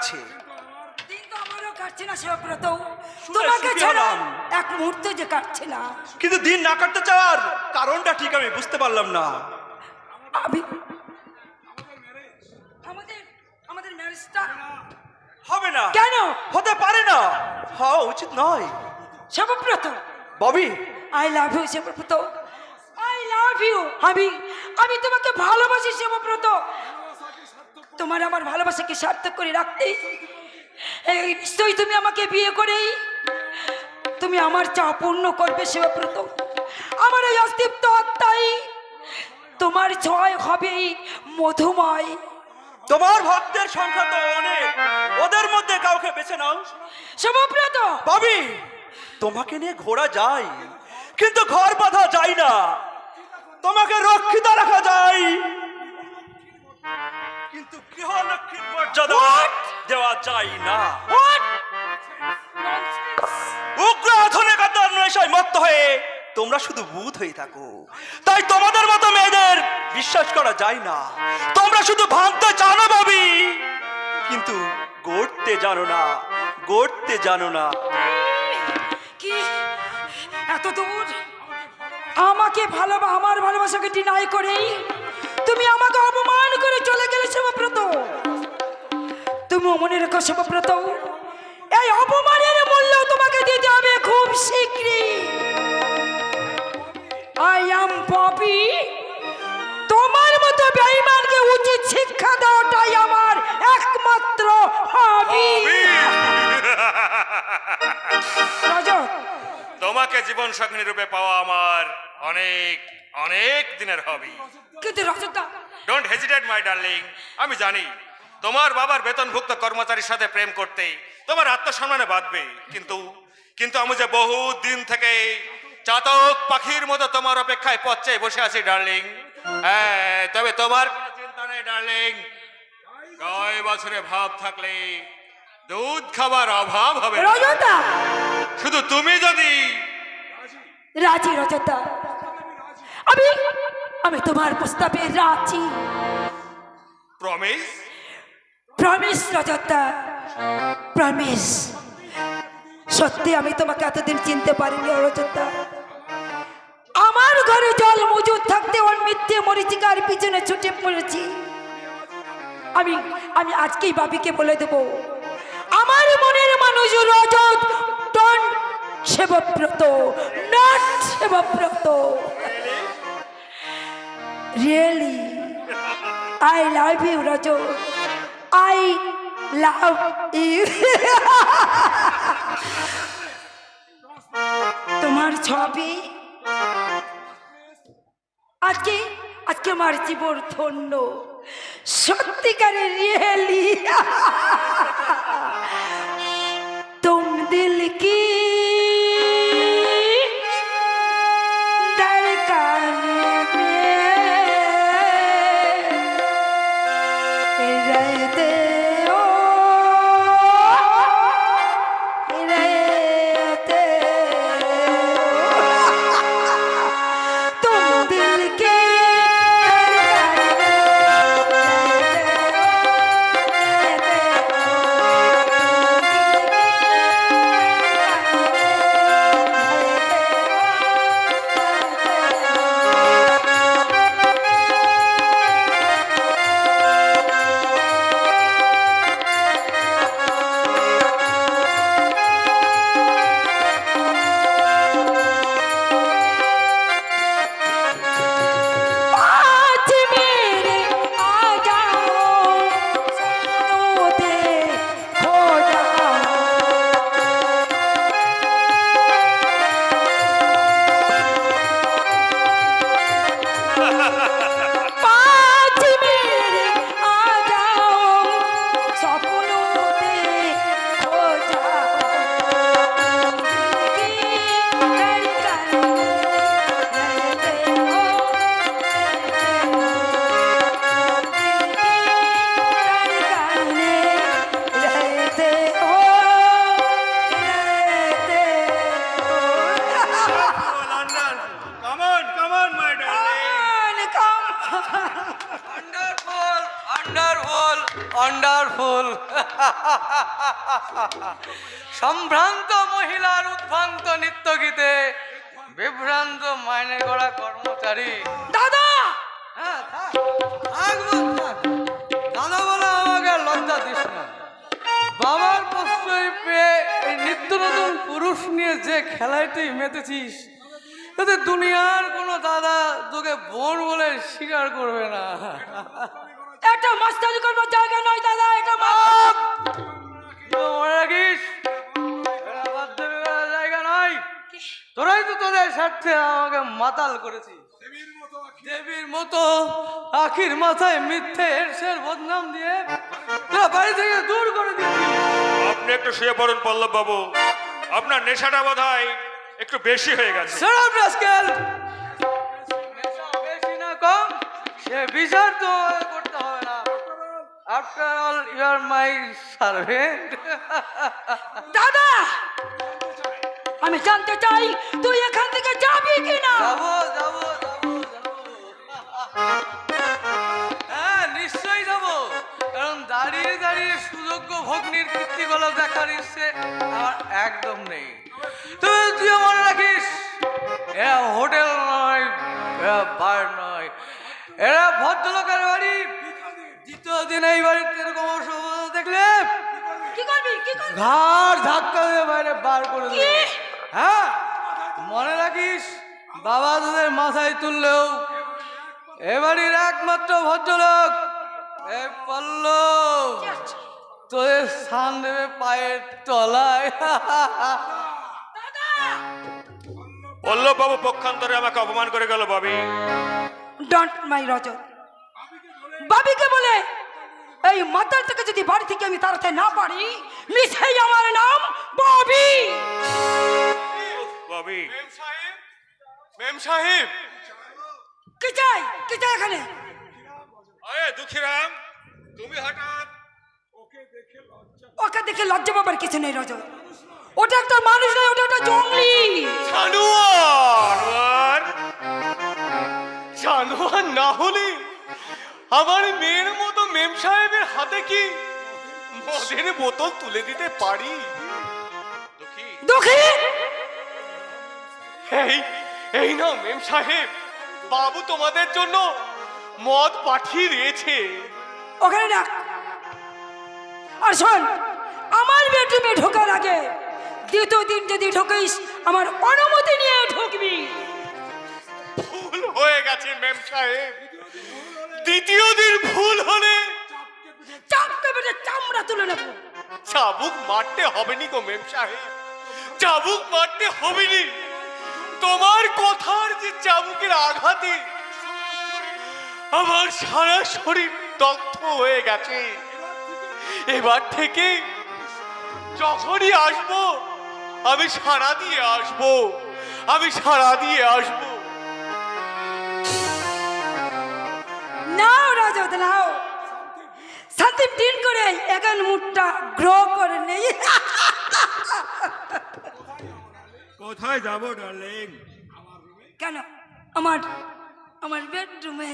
কাটছে। এক মুহূর্ত যে কাটছে না। কিন্তু দিন না কাটতে চাওয়ার কারণটা ঠিক আমি বুঝতে পারলাম না। আমি আমাদের আমাদের ম্যারেজটা হবে না। কেন? হতে পারে না। হওয়া উচিত নয়। Shibabrata Bobby. I love you Shibabrata I love you আমি আমি তোমাকে ভালোবাসি শিবব্রত তোমার আমার ভালোবাসাকে সার্থক করে রাখতে। নিশ্চয়ই তুমি আমাকে বিয়ে করেই তুমি আমার চাওয়া পূর্ণ করবে শিবব্রত আমার এই অস্তিত্ব আত্মাই তোমার জয় হবেই মধুময়। তোমার ভক্তের সংখ্যা তো অনেক। ওদের মধ্যে কাউকে বেছে নাও। শিবব্রত ভাবি তোমাকে নিয়ে ঘোরা যায় কিন্তু ঘর বাঁধা যায় না। তোমাকে রক্ষিত রাখা যায়। কিন্তু গৃহলক্ষ্মীর মর্যাদা দেওয়া যায় না। উগ্র নেশায় মত্ত হয়ে তোমরা শুধু বুধ হয়ে থাকো। তাই তোমাদের মতো মেয়েদের বিশ্বাস করা যায় না। তোমরা শুধু ভাঙতে জানো ভাবি কিন্তু গড়তে জানো না গড়তে জানো না। কি? এত দূর? আমাকে ভালোবা আমার ভালোবাসাকে ডিনাই করেই তুমি আমাকে অপমান মনে রেখো শিবব্রত এই অপমানের মূল্য তোমাকে দিতে হবে খুব শীঘ্রই আই এম পপি তোমার মতো বেঈমানকে উচিত শিক্ষা দেওয়াটাই আমার একমাত্র হবি তোমাকে জীবন সঙ্গিনী রূপে পাওয়া আমার অনেক অনেক দিনের হবি কিন্তু রজতদা ডোন্ট হেজিটেট মাই ডার্লিং আমি জানি তোমার বাবার বেতনভুক্ত কর্মচারীর সাথে প্রেম করতে তোমার আত্মসম্মানে বাঁধবে। কিন্তু কিন্তু আমি যে বহু দিন থেকে চাতক পাখির মতো তোমার অপেক্ষায় পথ চেয়ে বসে আছি ডার্লিং। হ্যাঁ তবে তোমার কোনো চিন্তা নেই ডার্লিং। কয় বছরে ভাব থাকলে দুধ খাবার অভাব হবে। রজতা! শুধু তুমি যদি রাজি রজতা। আমি আমি তোমার প্রস্তাবে রাজি। প্রমিস প্রমিস রজতা প্রমিস সত্যি, আমি তোমাকে এতদিন চিনতে পারিনি রজতা আমার ঘরে জল মজুদ থাকতে ওর মিথ্যে মরিচিকার পিছনে ছুটে পড়েছি। আমি আমি আজকেই বাবিকে বলে দেব, আমার মনের মানুষ Rajat ton Sebabrata not Sebabrata. Really I love you Rajat I love you তোমার ছবি আজকে আজকে আমার জীবন ধন্য। সত্যিকারের রিয়েলি। সম্ভ্রান্ত মহিলার উদ্ভ্রান্ত নৃত্য গীতে বিভ্রান্ত মাইনে করা কর্মচারী। দাদা! হ্যাঁ। দাদা বলে আমাকে লজ্জা দিস না। বাবার প্রশ্রয় পেয়ে এই নিত্য নতুন পুরুষ নিয়ে যে খেলায় তুই মেতেছিস তাতে দুনিয়ার কোনো দাদা তোকে বোন বলে স্বীকার করবে না। এটা মাস্টারি করবার জায়গা নয় তোরাই তো তোদের স্বার্থে আমাকে মাতাল করেছিস দেবীর মতো আখির মাথায় মিথ্যে এরশের বদনাম দিয়ে তোরা বাড়ি থেকে দূর করে দিয়েছিস আপনি একটু শুয়ে পড়ুন পল্লব বাবু আপনার নেশাটা বোধ একটু বেশি হয়ে গেছে up, rascal! বেশি না কম সে বিচার তো after all you are my servant দাদা! আমি জানতে চাই তুই এখান থেকে যাবি কিনা? যাব যাব যাব যাব। হ্যাঁ নিশ্চয়ই যাব। কারণ দাঁড়িয়ে দাঁড়িয়ে সুযোগ্য ভগ্নির কীর্তিকলা দেখার ইচ্ছে আমার একদম নেই। তবে তুই মনে রাখিস এরা হোটেল নয় এরা বার নয়। এরা ভদ্রলোকের বাড়ি দ্বিতীয় এই বাড়িতে এরকম অসুবিধা দেখলে কি করবি? কি করবি? ঘাড় ধাক্কা দিয়ে বাইরে বার করে? দেবে। হ্যাঁ? মনে রাখিস বাবা তোদের মাথায় তুললেও এবাড়ির একমাত্র ভদ্রলোক এ পল্ল তোদের স্থান দেবে পায়ের তলায়। পল্লব বাবু পক্ষান্তরে আমাকে অপমান করে গেল বাবি। ডন্ট মাই রজত। বাবিকে বলে এই মাতাল থেকে যদি বাড়ি থেকে আমি তাড়াতে না পারি মিশাই আমার নাম ববি। ববি। মেম সাহেব কি চাই? কি চাই এখানে? আরে দুঃখীরাম তুমি হঠাৎ ওকে দেখে লজ্জা পাবার কিছু নেই রজ। ওটা একটা মানুষ নয় ওটা একটা জঙ্গলি। জানোয়ার জানোয়ার না হলে আমার মেয়ের মতো মেম সাহেবের হাতে কি মদের বোতল তুলে দিতে পারি? দুঃখী। দুঃখী? এই এই নাও মেম সাহেব বাবু তোমাদের জন্য মদ পাঠিয়ে দিয়েছে। ওখানে ডাক। আর শোন আমার বেডরুমে ঢোকার আগে দ্বিতীয় দিন যদি ঢোকিস আমার অনুমতি নিয়ে ঢুকবি। ভুল হয়ে গেছে মেম সাহেব। দ্বিতীয় দিন ভুল হলে? চামড়া তুলে নেব। চাবুক মারতে হবে নি গো মেম সাহেব। চাবুক মারতে হবে নি তোমার কথার যে চাবুকের আঘাতে আমার সারা শরীর দগ্ধ হয়ে গেছে। এবার থেকে যখনই আসব আমি সারা দিয়ে আসব। আমি সারা দিয়ে আসব। নাও শান্তি দিন করে এখন মুখটা গ্রো করে নেই। কোথায় যাব ডার্লিং? কেন? আমার আমার বেডরুমে।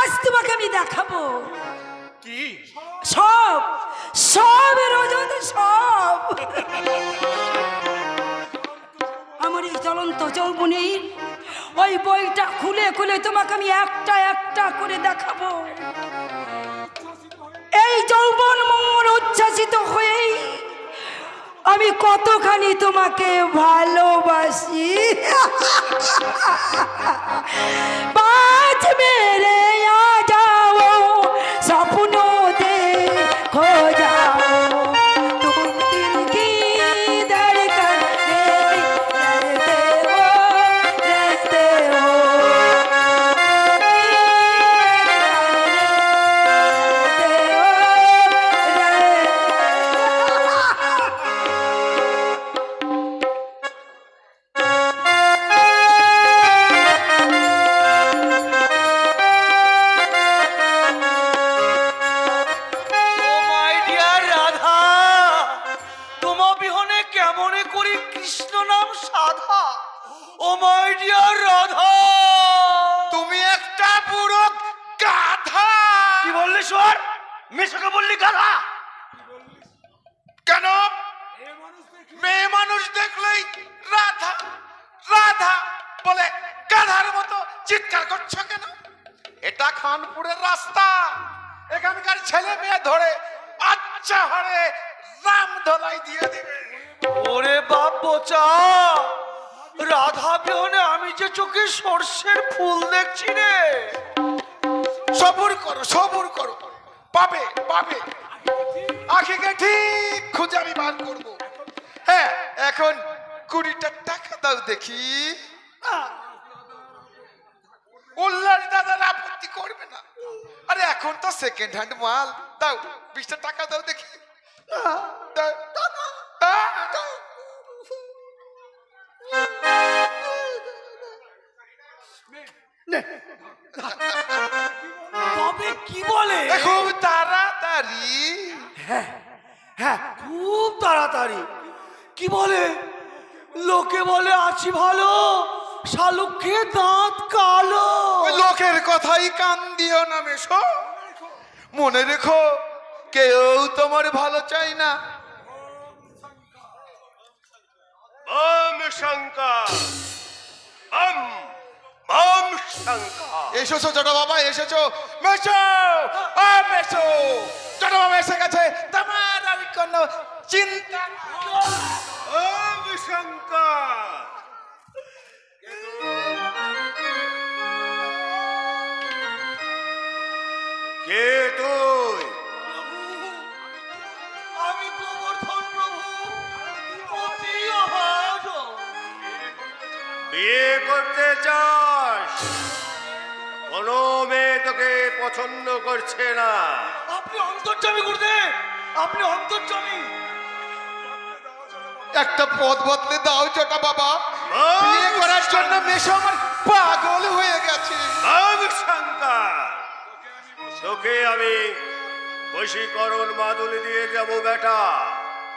আজ তোমাকে আমি দেখাবো। কি? সব সব রজত সব। আমার এই জ্বলন্ত যৌবনের ওই বইটা খুলে খুলে তোমাকে আমি একটা একটা করে দেখাবো। এই যৌবন মঙ্গল উচ্ছ্বাসিত হয়েই আমি কতখানি তোমাকে ভালোবাসি। পাঁচ মেরে মেয়ে মানুষ দেখলেই রাধা রাধা বলে গাধার মতো চিৎকার করছ কেন? এটা খানপুরের রাস্তা। এখানকার ছেলে মেয়ে ধরে আচ্ছা হারে রাম ধলাই দিয়ে দিবে। ওরে বাপ বোচা রাধা বিহনে আমি যে চোখে সর্ষের ফুল দেখছি রে। সবুর করো সবুর করো। পাবে পাবে। আখিকে ঠিক খুঁজে আমি বার করব। এখন কুড়িটা টাকা দাও দেখি। উল্লাস দাদার আপত্তি করবে না। আরে এখন তো সেকেন্ড হ্যান্ড মাল। দাও বিশটা টাকা দাও দেখি। তবে কি বলে? খুব তাড়াতাড়ি। হ্যাঁ হ্যাঁ খুব তাড়াতাড়ি। কি বলে? লোকে বলে আছি ভালো। শালুকে দাঁত কালো। লোকের কথাই কান দিও না মেশো। মনে রেখো কেউ তোমার ভালো চাই না। এসেছ ছোট বাবা এসেছ। মেশো মেশো। করছে না। আপনি অন্তর্জামী করতে। আপনি অন্তর্জামী। একটা পথ বদলে দাও ছোট বাবা। বিয়ে করার জন্য মেশো আমার পাগল হয়ে গেছে। তোকে আমি বশীকরণ মাদুলি দিয়ে যাব বেটা।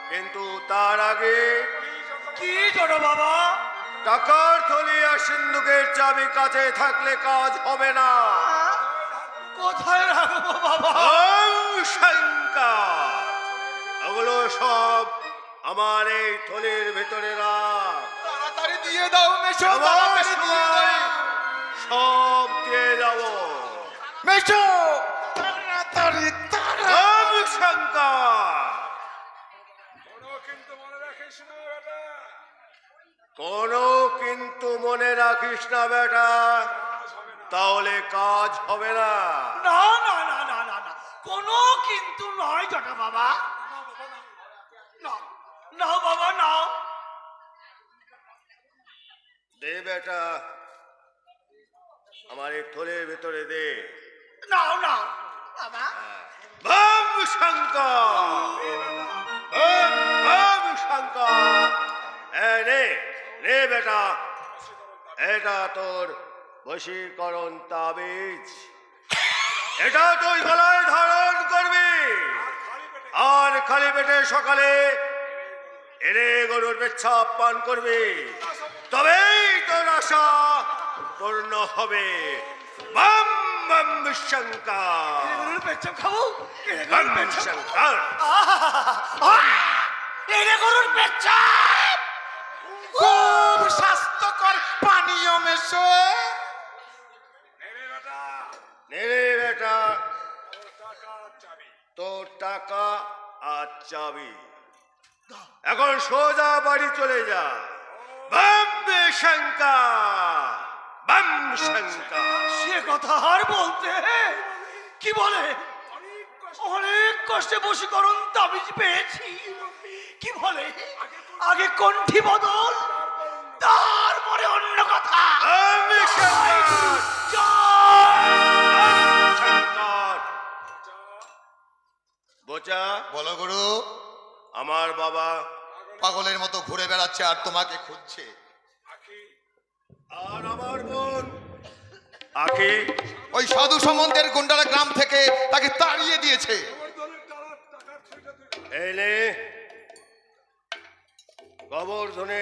কিন্তু তার আগে কি ছোট বাবা? টাকার থলি আর সিন্ধুকের চাবি কাছে থাকলে কাজ হবে না। ওগুলো সব আমার এই থলির ভিতরে তাড়াতাড়ি দিয়ে দাও মেশো তাড়াতাড়ি দিয়ে দাও। সব দিয়ে যাব। মেশো তাড়াতাড়ি তাড়াতাড়ি। শঙ্কর। কোনো কিন্তু মনে রাখিস না বেটা। তাহলে কাজ হবে না। না না না না না না। কোনো কিন্তু নয় জটা বাবা। না নাও বাবা নাও দে বেটা আমার এই থলের ভিতরে দে। নাও নাও। বাবা। বম শঙ্কর। নে নে বেটা এটা তোর বশীকরণ তাবিজ। এটা তুই গলায় ধারণ করবি। আর খালি পেটে সকালে এনে গরুর পেচ্ছাপ পান করবি। তবেই তোর আশা পূর্ণ হবে। বম বম শঙ্কর গরুর পেচ্ছাপ খাব? বম শঙ্কর এনে গরুর পেচ্ছাপ! খুব স্বাস্থ্যকর তোর টাকা আর চাবি। এখন সোজা বাড়ি চলে যা। বম্বে শঙ্কর বম শঙ্কর। সে কথা আর বলতে কি বলে? অনেক কষ্টে বশীকরণ তাবিজ পেয়েছি। কি বলে? আগে কণ্ঠি বদল? তারপরে বেড়াচ্ছে আর তোমাকে খুঁজছে। আর আমার বোন। আখি। ওই সাধু সম্বন্ধের গুন্ডারা গ্রাম থেকে তাকে তাড়িয়ে দিয়েছে। এলে গোবর্ধনে